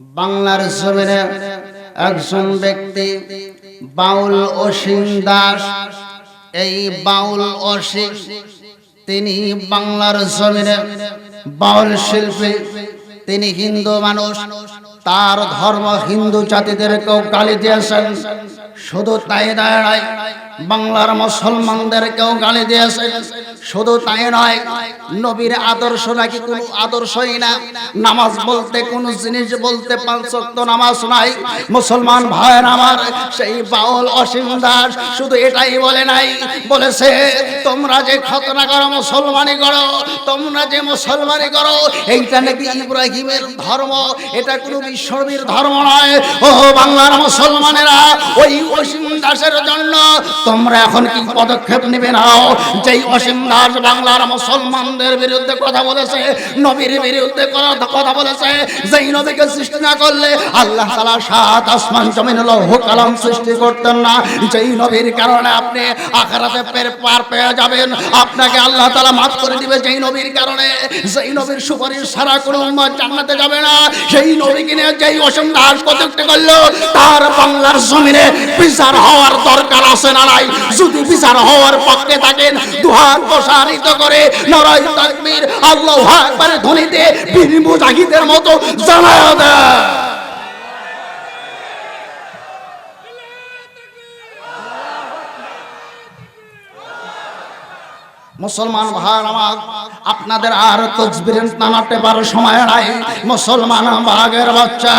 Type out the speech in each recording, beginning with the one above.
বাংলার জমিনে একজন ব্যক্তি বাউল অসীম দাস। এই বাউল অসীম তিনি বাংলার জমিনে বাউল শিল্পী। তিনি হিন্দু মানুষ। তার ধর্ম হিন্দু জাতিদেরকেও গালি দিয়েছেন। শুধু তাই নয় বাংলার মুসলমানদেরকেও গালি দিয়েছেন শুধু তাই নয়, নবীর আদর্শ নাকি কোনো আদর্শই না। নামাজ বলতে কোন জিনিস বলতে পাঁচ ওয়াক্ত নামাজ নাই। মুসলমান ভাইয়ের আমার সেই বাউল অসীম দাস শুধু এটাই বলে নাই। বলেছে, তোমরা যে খতনা করো মুসলমানি করো, তোমরা যে মুসলমানি করো, এইটা নাকি ইব্রাহিমের ধর্ম, এটা কোনো বিশ্বনবীর ধর্ম নয়। ও বাংলার মুসলমানেরা, ওই অসীম দাসের জন্য তোমরা এখন কি পদক্ষেপ নেবে নাও? যেই অসীম দাস বাংলার মুসলমানদের বিরুদ্ধে কথা বলেছে, নবীর বিরুদ্ধে কথা বলেছে, যেই নবীকে সৃষ্টি না করলে আল্লাহ তালা সাত আসমান জমিন লৌহ কালাম সৃষ্টি করতেন না। যেই নবীর কারণে আপনি আখারাতে পের পার পেয়ে যাবেন, আপনাকে আল্লাহ তালা মাফ করে দিবে যেই নবীর কারণে। যেই নবীর সুপারিশ সারা কোনো উম্মত জান্নাতে যাবে না। সেই নবীকে নিয়ে যেই অসীম দাস প্রতিষ্ঠা করল, তার বাংলার জমিনে বিচার হওয়ার দরকার আছে না নাই। যদি বিচার হওয়ার পক্ষে থাকেন, দুহাত প্রসারিত করে নরাই তাকবীর আল্লাহু আকবার ধ্বনিতে বীর মুজাহিদের মতো জানায় মুসলমান ভাই আমার, আপনাদের আর তসবিরের নানাতে পারো সময় নাই। মুসলমান ভাগের বাচ্চা,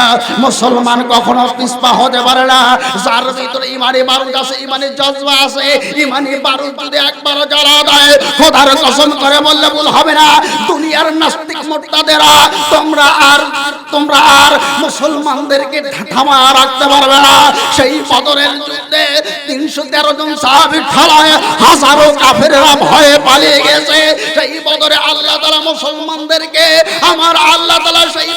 মুসলমান কখনো পিসপা হতে পারে না। যার ভিতরে ইমানি বারুদ আছে, ইমানি জজবা আছে, ইমানি বারুদ যদি একবার জ্বালা দেয়, খোদার কসম করে বললে ভুল হবে না। দুনিয়ার নাস্তিক মোর্তাদেরা, তোমরা আর তোমরা আর মুসলমানদেরকে থামা রাখতে পারবে না। সেই যুদ্ধে তিনশো তেরো জন ঠালায় হাজারো ভয়ে পালিয়ে গেছে। সেই আল্লাহ তালা মুসলমানদেরকে, আমার আল্লাহ তালা সেই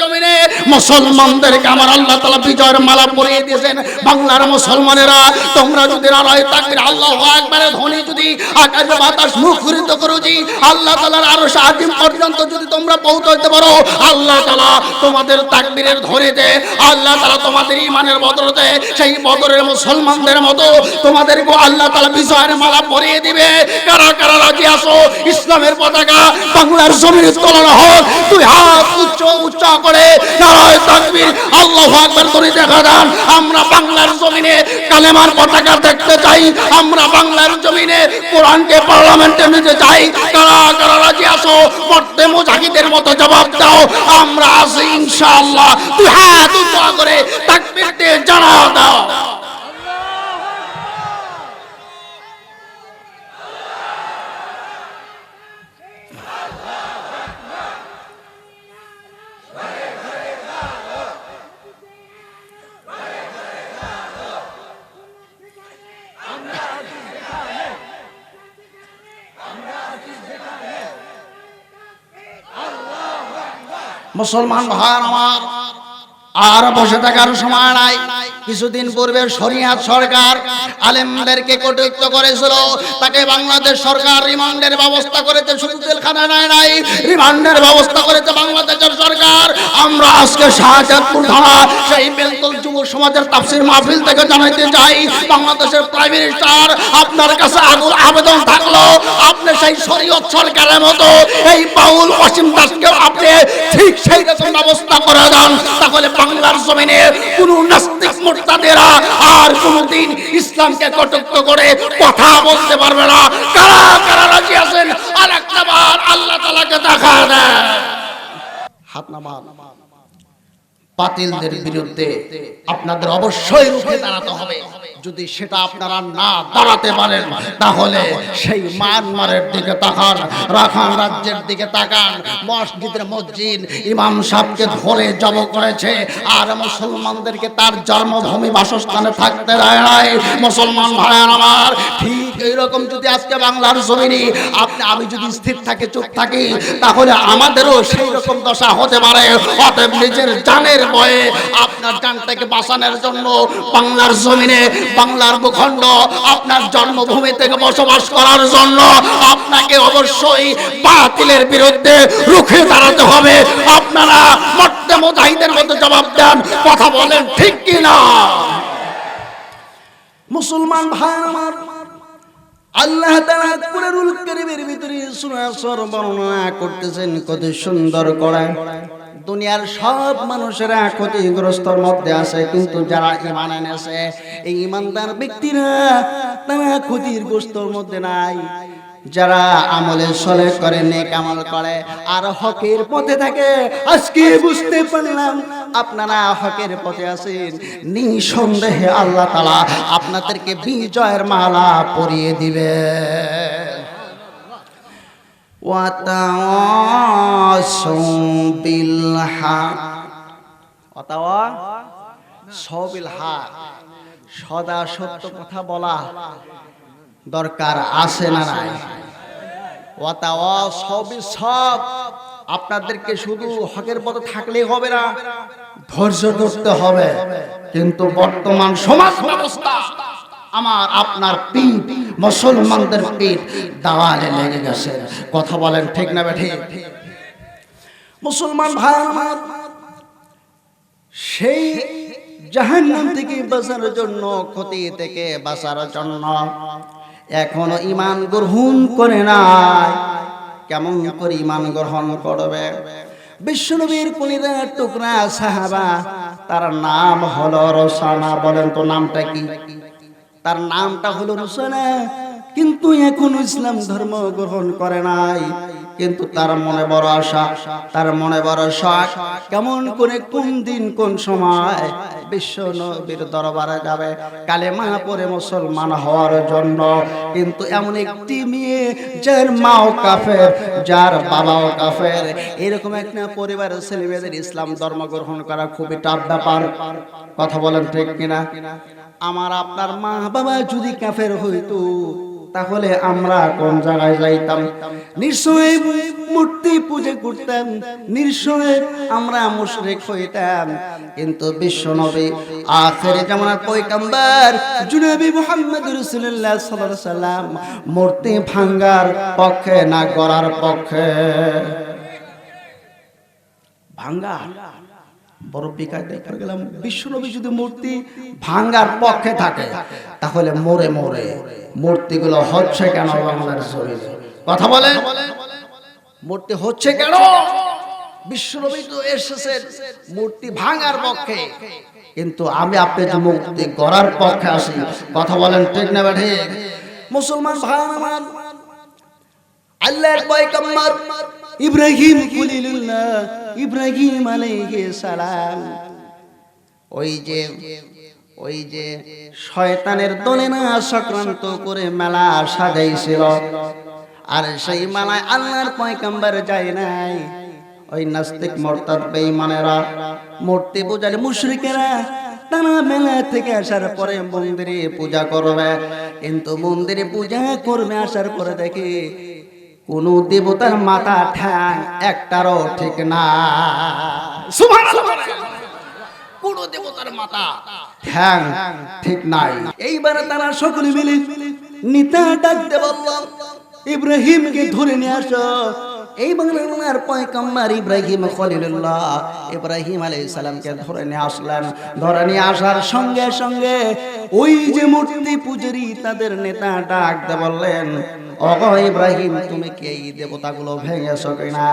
জমিনে মুসলমানদেরকে আমার আল্লাহ তালা বিজয়ের মালা পরিয়ে দিয়েছেন। বাংলার মুসলমানেরা, তোমরা যদি নারায় তাকবির আল্লাহ একবারে ধ্বনি যদি আকাশে বাতাস মুখরিত করুছি আল্লাহ তালার আরও সাহায্য পর্যন্ত যদি তোমরা পৌঁছাইতে পারো। আল্লাহ তালা তোমাদের তাকবীরের ধরেতে আল্লাহ তালা তোমাদের ইমানের বদলতে সেই বদরের মুসলমানদের মতো তোমাদেরকে আল্লাহ তালা বিজয়ের মালা পরিয়ে দিবে। কারা কারা রাজি আসো ইসলামের পতাকা বাংলার জমির তোলানো হোক তুই হাত উচ্চ উচ্চ করে নারায় তাকবীর, আল্লাহ আকবার করে দেখা দেন আমরা বাংলার জমিনে কালেমার পতাকা দেখতে চাই। আমরা বাংলার জমিনে কোরআনকে পার্লামেন্টে নিতে চাই। কারা কারা রাজি আসো পড়তে মুজাহিদের মতো জবাব দাও। আমরা আছি ইনশাআল্লাহ। তুই হাত উচ্চ করে তাকবীর দিয়ে জানা দাও। মুসলমান ভাই আমার আর বসে থাকার সময় নাই। কিছুদিন পূর্বে শরিয়াত সরকার আলেমদেরকে কটুক্ত করেছিল। তাকে বাংলাদেশ সরকার রিমান্ডের ব্যবস্থা করেছে। শুধু জেলখানা নাই নাই। রিমান্ডের ব্যবস্থা করেছে বাংলাদেশের সরকার। আমরা আজকে শাহজাদপুর থানা, সেই বেলতল সমাজের তাফসির মাহফিল থেকে জানাইতে চাই, বাংলাদেশের প্রাইম মিনিস্টার আপনার কাছে আগুন আবেদন থাকল, আপনি সেই শরীয়ত সরকারের মতো এই বাউল অসীম দাসকে আপনি ঠিক সেই রকম ব্যবস্থা করে দেন, তাহলে বাংলার জমিনে কোন নাস্তিক মোর্তাদেরা আর কোনদিন ইসলামকে কটুক্ত করে কথা বলতে পারবে না। কারা কারা রাজি আছেন? আর একটা বার আল্লাহ তালাকে দেখা দেন। হাত নামান। বাতিলদের বিরুদ্ধে আপনাদের অবশ্যই রুখে দাঁড়াতে হবে। যদি সেটা আপনারা না দাঁড়াতে পারেন, তাহলে সেই মায়ানমারের দিকে তাকান রাখান রাজ্যের দিকে তাকান, মসজিদের মসজিদ ইমাম সাহেবকে ধরে জব করেছে, আর মুসলমানদেরকে তার জন্মভূমি বাসস্থানে থাকতে দেয় নাই। মুসলমান ভাইয়ার আমার ঠিক এইরকম যদি আজকে বাংলার জমিনে আপনি আমি যদি স্থির থাকে, চুপ থাকি, তাহলে আমাদেরও সেই রকম দশা হতে পারে। অতএব নিজের জানের ভয়ে আপনার জানটাকে বাঁচানোর জন্য বাংলার জমিনে, বাংলার ভূখণ্ড, আপনার জন্মভূমি থেকে বসবাস করার জন্য আপনাকে অবশ্যই বাতিলের বিরুদ্ধে রুখে দাঁড়াতে হবে। আপনারা মর্তে মোজাহিদের মতো জবাব দেন, কথা বলেন ঠিক কি না মুসলমান ভাই আমার আল্লাহ তাআলা কুরআনুল কারীমের ভিতরে সূরা সর বর্ণনা করতেছেন, কত সুন্দর করে। দুনিয়ার সব মানুষেরা ক্ষতিগ্রস্তর মধ্যে আছে, কিন্তু যারা ইমান এনেছে, এই ইমানদার ব্যক্তিরা তারা ক্ষতিগ্রস্তর মধ্যে নাই। যারা আমলে সলে করে, নেক আমল করে, আর হকের পথে থাকে, আজকে বুঝতে পারলাম আপনারা হকের পথে আসেন নিঃসন্দেহে আল্লাহ তালা আপনাদেরকে বিজয়ের মালা পরিয়ে দিবে। সদা সত্য কথা বলা। দরকার আছে না নাই। সব আপনাদেরকে শুধু হকের পথে থাকলেই হবে না ধৈর্য ধরতে হবে। কিন্তু বর্তমান সমাজ ব্যবস্থা আমার আপনার পিঠ মুসলমানদের পিঠ দাওয়ালে লেগে গেছে। কথা বলেন ঠিক না বেঠি? মুসলমান ভাই আমার সেই জাহান্নাম থেকে বাঁচার জন্য ক্ষতি থেকে বাঁচার জন্য এখনও ইমান গ্রহণ করে নাই। কেমন করে ইমান গ্রহণ করবে? বিষ্ণুবীর কলিদার টুকরা সাহাবা, তার নাম হলো রসানা বলেন তো নামটা কি? তার নামটা হলো রোসানা কিন্তু এখন ইসলাম ধর্ম গ্রহণ করে নাই। কিন্তু তার মনে বড় আশা, তার মনে বড় শখ। কেমন করে কোন দিন, কোন সময় বিশ্ব নবীর দরবারে যাবে, কালেমা পরে মুসলমান হওয়ার জন্য। কিন্তু এমন একটি মেয়ে, যার মাও কাফের, যার বাবাও কাফের। এরকম একটা পরিবারের ছেলে মেয়েদের ইসলাম ধর্ম গ্রহণ করা খুবই টাফ ব্যাপার। কথা বলেন ঠিক কিনা? আমার আপনার মা বাবা যদি কাফের হইতো তাহলে আমরা কোন জায়গায় যাইতাম? নিশ্চয় মূর্তি পূজা করতাম নিশ্চয় আমরা মুশরিক হইতাম। কিন্তু বিশ্ব নবী আখেরে জামানার পয়গাম্বর জুনাবি মুহাম্মদ রাসূলুল্লাহ সাল্লাল্লাহু আলাইহি সাল্লাম মূর্তি ভাঙ্গার পক্ষে না গড়ার পক্ষে? ভাঙ্গা বড় বিকাশ দেখতে গেলাম। বিশ্বনবী যদি মূর্তি ভাঙ্গার পক্ষে থাকে, তাহলে মোরে মোরে মূর্তিগুলো হচ্ছে কেন বাংলার শরীরে কথা বলে মূর্তি হচ্ছে কেন? বিশ্বনবী তো এসেছে মূর্তি ভাঙার পক্ষে। কিন্তু আমি আপনি যে পক্ষে আসি, কথা বলেন ঠিক না ঠিক? মুসলমান ভাই আল্লাহর পয়গম্বর ইব্রাহিম খলিলুল্লাহ ইব্রাহিম আলাইহিস সালাম। ওই যে ওই যে শয়তানের দলে না সক্রান্ত করে মেলা সাজাইছিল। আর সেই মেলায় আল্লাহর পয়গম্বর যায় নাই। ওই নাস্তিক মোরতাদ বেঈমানেরা, মূর্তি পূজার মুশরিকেরা তারা মেলা থেকে আসার পরে মন্দিরে পূজা করবে। কিন্তু মন্দিরে পূজা করবে আসার পরে দেখে কোন দেবতার মাথা ঠ্যাং একটারও ঠিক না। দেবতার মাথা ঠ্যাং ঠিক নাই। তারা সকলে মিলে নিতা ইব্রাহিমকে ধরে নিয়ে ইব্রাহিম ধরে নিয়ে আসলেন। ধরে নিয়ে আসার সঙ্গে সঙ্গে ওই যে মূর্তি পূজারি তাদের নেতা ডাকতে বললেন অগ ইব্রাহিম, তুমি কি? এই দেবতাগুলো ভেঙেছো কিনা?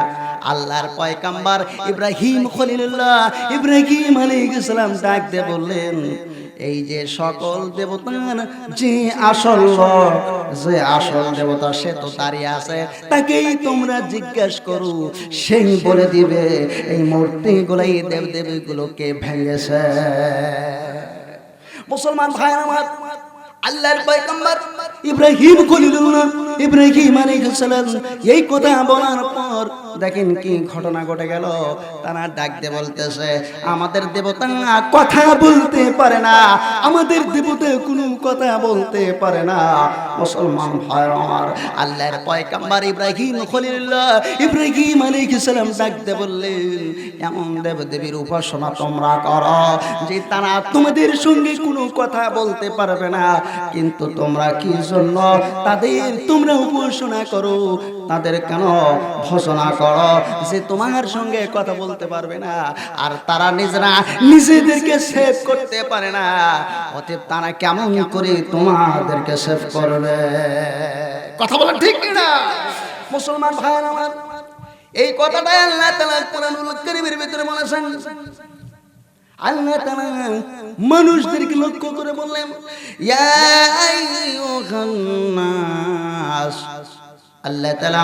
আল্লাহর পয়কাম্বার ইব্রাহিম খলিলুল্লাহ, ইব্রাহিম আলাইহিস সালাম ডাকতে বললেন, এই যে সকল দেবতার যে আসল যে আসল দেবতা, সে তো দাঁড়িয়ে আছে, তাকেই তোমরা জিজ্ঞেস করো। সেই বলে দিবে, এই মূর্তি গুলাই দেব দেবীগুলোকে ভেঙেছে। মুসলমান ভাই আমার, আল্লাহর পয়গম্বর ইব্রাহিম খলিলুল্লাহ ইব্রাহিম আলাইহিস সালাম এই কথা বলার পর দেখেন কি ঘটনা ঘটে গেল। তারা ডাকতে বলতেছে, আমাদের দেবতা কথা বলতে পারে না, আমাদের দেবতা কোনো কথা বলতে পারে না। মুসলমান ভাই আমার, আল্লাহর পয়গাম্বর ইব্রাহিম খলিলুল্লাহ, ইব্রাহিম আলাইহিস সালাম ডাক দিয়ে বললেন, এমন দেব দেবীর উপাসনা তোমরা করো যে তারা তোমাদের সঙ্গে কোনো কথা বলতে পারবে না। কিন্তু তোমরা কি জন্য তাদের তোমরা উপাসনা করো? তাদের কেন ঘোষণা করো যে তোমার সঙ্গে কথা বলতে পারবে না? আর তারা নিজেরা নিজেদেরকে সেভ করতে পারে না। অতএব তারা কেমন করে তোমাদেরকে সেভ করবে? কথা বলা ঠিক না মুসলমান ভাই আমার, এই কথাটাই আল্লাহ তাআলা কোরআনুল কারীমের ভিতরে বলেছেন। আল্লাহ তাআলা মানুষদেরকে লক্ষ্য করে বললেন, ইয়া আইয়ুহান আল্লাহ তালা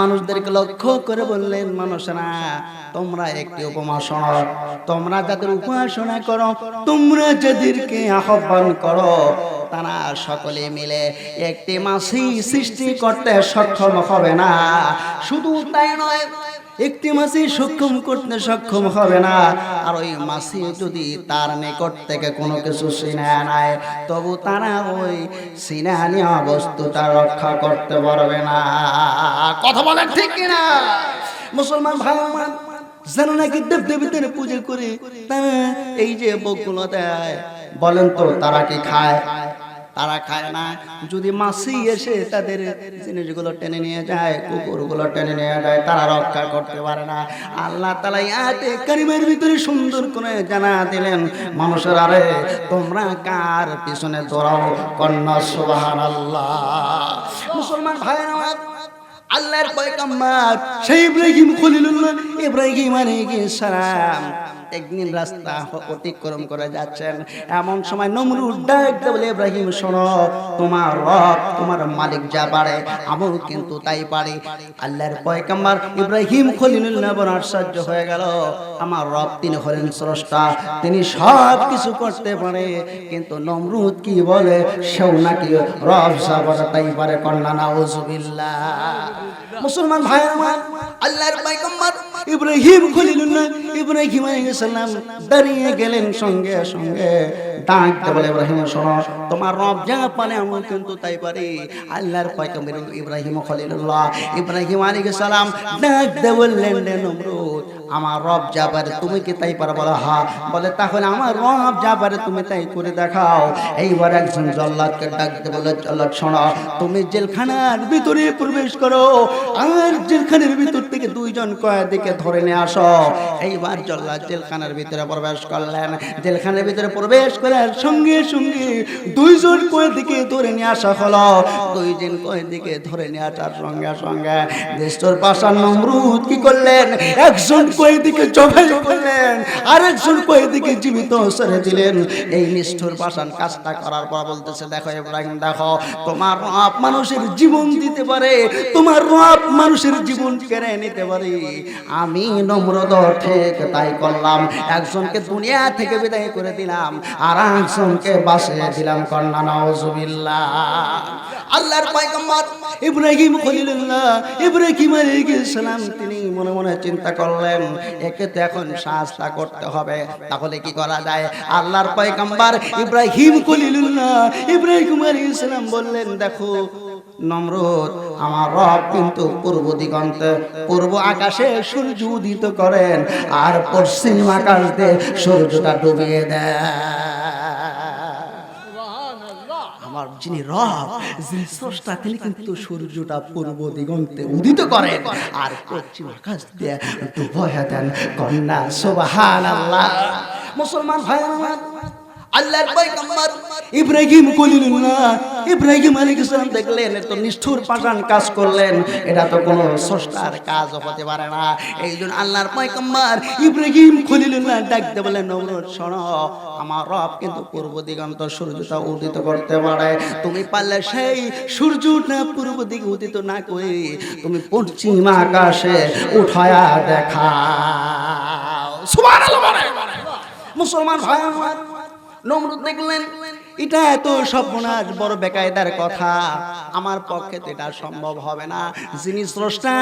মানুষদেরকে লক্ষ্য করে বললেন, মানুষরা, তোমরা একটি উপমা শোনো। তোমরা যাদের উপাসনা করো, তোমরা যাদেরকে আহ্বান করো, তারা সকলে মিলে একটি মাসি সৃষ্টি করতে সক্ষম হবে না। শুধু তাই নয় একটি মাসি সক্ষম করতে সক্ষম হবে না। আর ওই মাসি যদি তার নিকট থেকে কোনো কিছু সিনে নেয়, তবু তারা ওই সিনে নেওয়া বস্তুটা রক্ষা করতে পারবে না। কথা বলেন ঠিক কিনা? মুসলমান আমার জানো নাকি দেব দেবীদের পুজো করে এই যে বকগুলো দেয়, বলেন তো তারা কি খায়? তারা খায় না। যদি মাসি এসে তাদের জিনিসগুলো টেনে নিয়ে যায়, কুকুরগুলো টেনে নিয়ে যায়, তারা রক্ষা করতে পারে না। আল্লাহ তালা ইয়াতে কারিমের ভিতরে সুন্দর করে জানা দিলেন, মানুষের আরে, তোমরা কার পিছনে দৌড়াও, কন্যা সুবাহান আল্লাহ মুসলমান ভাইয়ের আমার আল্লাহর পয়গাম্বার সেই ইব্রাহিম খলিলুল্লাহ, ইব্রাহিম আলাইহিস সালাম একদিন রাস্তা অতিক্রম করে যাচ্ছেন। এমন সময় নমরুদ ডাক দিয়ে বলে, ইব্রাহিম, শোনো, তোমার রব, তোমার মালিক যা পারে, আমল কিন্তু তাই পারে। আল্লাহর পয়গাম্বার ইব্রাহিম খলিলুল্লাহ আশ্চর্য হয়ে গেল। আমার রব তিনি হলেন স্রষ্টা, তিনি সব কিছু করতে পারে, কিন্তু নমরুদ কি বলে, সেও নাকি রব পারে তাই পারে, কন্যা, নাউজুবিল্লাহ। মুসলমান ভাই আমার, আল্লাহর পয়গম্বর ইব্রাহিম খলিলুল্লাহ ইব্রাহিম আলাইহিস সালাম দাঁড়িয়ে গেলেন সঙ্গে সঙ্গে। ডাকতে বলে, ইব্রাহিম, শোনো, তোমার রব যা পারে আমি কিন্তু তাই পারি। আল্লাহর পয়গম্বর ইব্রাহিম খলিলুল্লাহ ইব্রাহিম আলাইহিস সালাম ডাকতে বললেন নমরুদ আমার রব যা পারে তুমি কি তাই পারো বলো, হা। বলে, তাহলে আমার রব যা পারে তুমি তাই করে দেখাও। এইবার একজন জল্লাদকে ডাকতে বলে, জল্লাদ, শোনো, তুমি জেলখানার ভিতরে প্রবেশ করো। আর জেলখানার ভিতর থেকে দুইজন কয়েদিকে ধরে নিয়ে আসো। এইবার জল্লাদ জেলখানার ভিতরে প্রবেশ করলেন। জেলখানার ভিতরে প্রবেশ করার সঙ্গে সঙ্গে দুইজন কয়েদিকে ধরে নিয়ে আসা হলো। দুইজন কয়েদিকে ধরে নিয়ে আসার সঙ্গে সঙ্গে দেশটোর পাশার নমরুদ কি করলেন? একজন কয়েদিকে জবাই করলেন। আরেকজন কয়েদিকে জীবিত ছেড়ে দিলেন। এই নিষ্ঠুর পাশান কাজটা করার পর বলতেছে, দেখো ইব্রাহিম, দেখো, তোমার রব মানুষের জীবন দিতে পারে, তোমার রব মানুষের জীবন কেড়ে নিতে পারে। আমি নম্রদ ঠিক তাই করলাম। একজনকে দুনিয়া থেকে বিদায় করে দিলাম, আর একজনকে বাসে দিলাম, কন্যা নওজুবিল্লাহ আল্লাহর পয়গম্বর ইব্রাহিম খলিলুল্লাহ, ইব্রাহিম আলাইহিস সালাম, তিনি মনে মনে চিন্তা করলেন একে তো এখন সাহসটা করতে হবে। তাহলে কি করা যায়? আল্লাহর পয়গম্বর ইব্রাহিম কলিলুল্লাহ ইব্রাহিম আলাইহিস সালাম বললেন দেখো নমরুদ আমার রব কিন্তু পূর্ব দিগন্তে পূর্ব আকাশে সূর্য উদিত করেন আর পশ্চিম আকাশ দিয়ে সূর্যটা ডুবিয়ে দেয় আমার যিনি রব, যিনি স্রষ্টা, তিনি কিন্তু সূর্যটা পূর্ব দিগন্তে উদিত করেন। আর পশ্চিম আকাশ দিয়ে ডুবয়ে দেন কন্যা সোবাহান আল্লাহ মুসলমান ভাই আমার আল্লাহর পয়গম্বর ইব্রাহিম খলিলুল্লাহ ইব্রাহিম আলাইহিস সালাম দেখলেন এত নিষ্ঠুর পাষাণ কাজ করলেন। এটা তো কোনো স্রষ্টার কাজ হতে পারে না। এই জন্য আল্লাহর পয়গম্বর ইব্রাহিম খলিলুল্লাহ ডাকতে বলেন নমরুদ শোনো, আমার রব কিন্তু পূর্ব দিগন্ত সূর্যটা উদিত করতে পারে। তুমি পারলে সেই সূর্যটা পূর্ব দিকে উদিত না করে তুমি পশ্চিম আকাশে উঠায়া সুবহানাল্লাহ মুসলমান ভাই নমরুদ দেখলেন এটা এত সর্বনাশ বড় বেকায়দার কথা। আমার পক্ষে তো এটা সম্ভব হবে না। যিনি স্রষ্টা,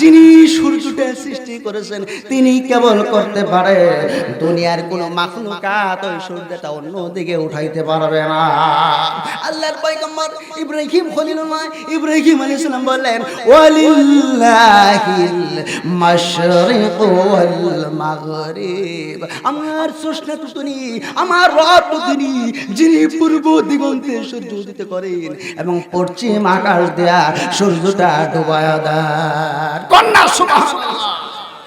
যিনি সূর্যটা সৃষ্টি করেছেন, তিনি কেবল করতে পারে। দুনিয়ার কোনো মাখলুকাত ওই সূর্যটা অন্য দিকে উঠাইতে পারবে না। আল্লাহর পয়গম্বর ইব্রাহিম খলিলুল্লাহ, ইব্রাহিম আলাইহিস সালাম বললেন ওয়ালিল্লাহিল মাশরিক ওয়াল মাগরিব। আমার স্রষ্টা তো তিনি, আমার রব তো তিনি, যিনি পূর্ব দিগন্তে সূর্য উদিত করেন এবং পশ্চিম আকাশ দেয়া সূর্যটা ডুবায় দেন কন্যা সুবহানাল্লাহ